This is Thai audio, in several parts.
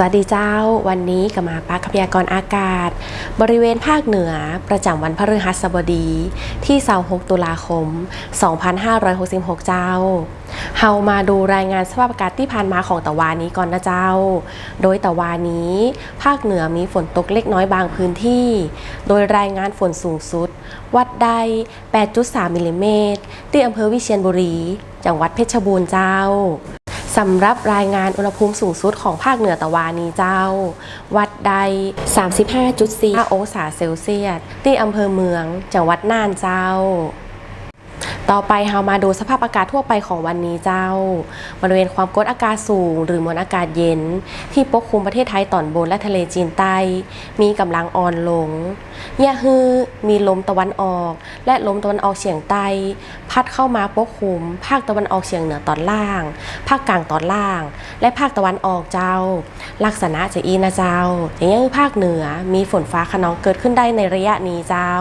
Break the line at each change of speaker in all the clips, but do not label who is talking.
สวัสดีเจ้า วันนี้ก็มาปาพยากรณ์อากาศ บริเวณภาคเหนือประจำวันพฤหัสบดี ที่26ตุลาคม 2566 เจ้าเฮามาดูรายงานสภาพอากาศที่ผ่านมาของตะวันนี้ก่อนนะเจ้า โดยตะวันนี้ ภาคเหนือมีฝนตกเล็กน้อยบางพื้นที่ โดยรายงานฝนสูงสุด วัดได้ 8.3มิลลิเมตรที่อำเภอวิเชียรบุรี จังหวัดเพชรบูรณ์เจ้า สำหรับรายงานอุณหภูมิสูงสุดของภาคเหนือตะวันนี้เจ้า วัดได้35.4องศาเซลเซียสที่อำเภอเมืองจังหวัดน่านเจ้า ต่อไปเรามาดูสภาพอากาศทั่วไปของวันนี้เจ้า บริเวณความกดอากาศสูง หรือมวลอากาศเย็น ที่ปกคลุมประเทศไทยตอนบนและทะเลจีนใต้ มีกำลังอ่อนลงยะฮือมีลมตะวันออก และลมตะวันออกเฉียงใต้ พัดเข้ามาปกคลุม ภาคตะวันออกเฉียงเหนือตอนล่าง ภาคกลางตอนล่าง และภาคตะวันออกเจ้า ลักษณะจะอีนะเจ้า อย่างยังภาคเหนือมีฝนฟ้าขนองเกิดขึ้นได้ในระยะนี้เจ้า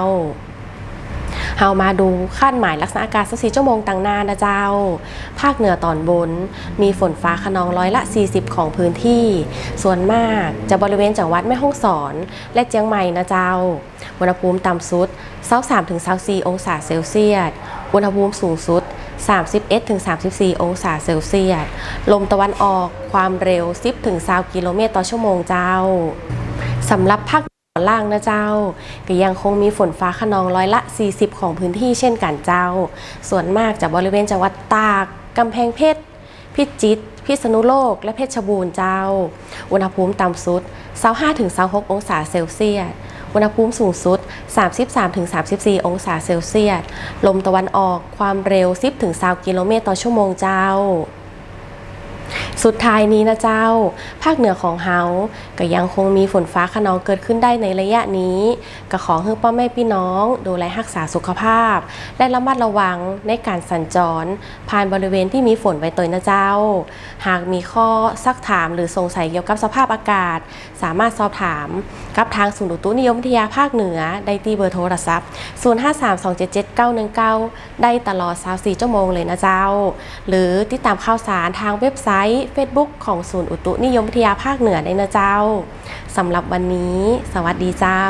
เฮามาดูคาดหมายลักษณะอากาศสักสี่ชั่วโมงต่างนานะเจ้า ภาคเหนือตอนบน มีฝนฟ้าขนองร้อยละ 40 ของพื้นที่ ส่วนมากจะบริเวณจังหวัดแม่ฮ่องสอน และเจียงใหม่นะเจ้า อุณหภูมิต่ำสุด23-24องศาเซลเซียส อุณหภูมิสูงสุด31-34 องศาเซลเซียส ลมตะวันออกความเร็ว 10-20 กิโลเมตรต่อชั่วโมงเจ้า สำหรับภาค ล่างนะเจ้า ก็ยังคงมีฝนฟ้าขนองร้อยละ 40 ของพื้นที่เช่นกันเจ้า ส่วนมากจะบริเวณจังหวัดตากกำแพงเพชร พิจิตร พิษณุโลก และเพชรบูรณ์เจ้า อุณหภูมิต่ำสุด 25-26 องศาเซลเซียส อุณหภูมิสูงสุด 33-34 องศาเซลเซียส ลมตะวันออกความเร็ว 10-20 กิโลเมตรต่อชั่วโมงเจ้า สุดท้ายนี้นะเจ้า ภาคเหนือของเฮาก็ยังคงมีฝนฟ้าขนองเกิดขึ้นได้ในระยะนี้ก็ขอให้พ่อแม่พี่น้อง ดูแลรักษาสุขภาพ และระมัดระวังในการสัญจร ผ่านบริเวณที่มีฝนไว้ตัวนะเจ้า หากมีข้อซักถามหรือสงสัยเกี่ยวกับสภาพอากาศ สามารถสอบถามกับทางศูนย์อุตุนิยมวิทยาภาคเหนือได้ที่เบอร์โทรศัพท์ 0532779119 ได้ตลอด 24 ชั่วโมงเลยนะเจ้า หรือติดตามข่าวสารทางเว็บไซต์ Facebook ของศูนย์อุตุนิยมวิทยาภาคเหนือได้นะเจ้าสำหรับวันนี้ สวัสดีเจ้า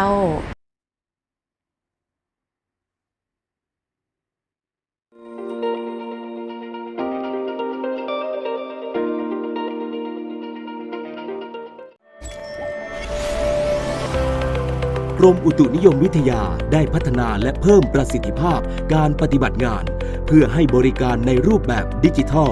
กรมอุตุนิยมวิทยาได้พัฒนาและเพิ่มประสิทธิภาพการปฏิบัติงาน เพื่อให้บริการในรูปแบบดิจิทัล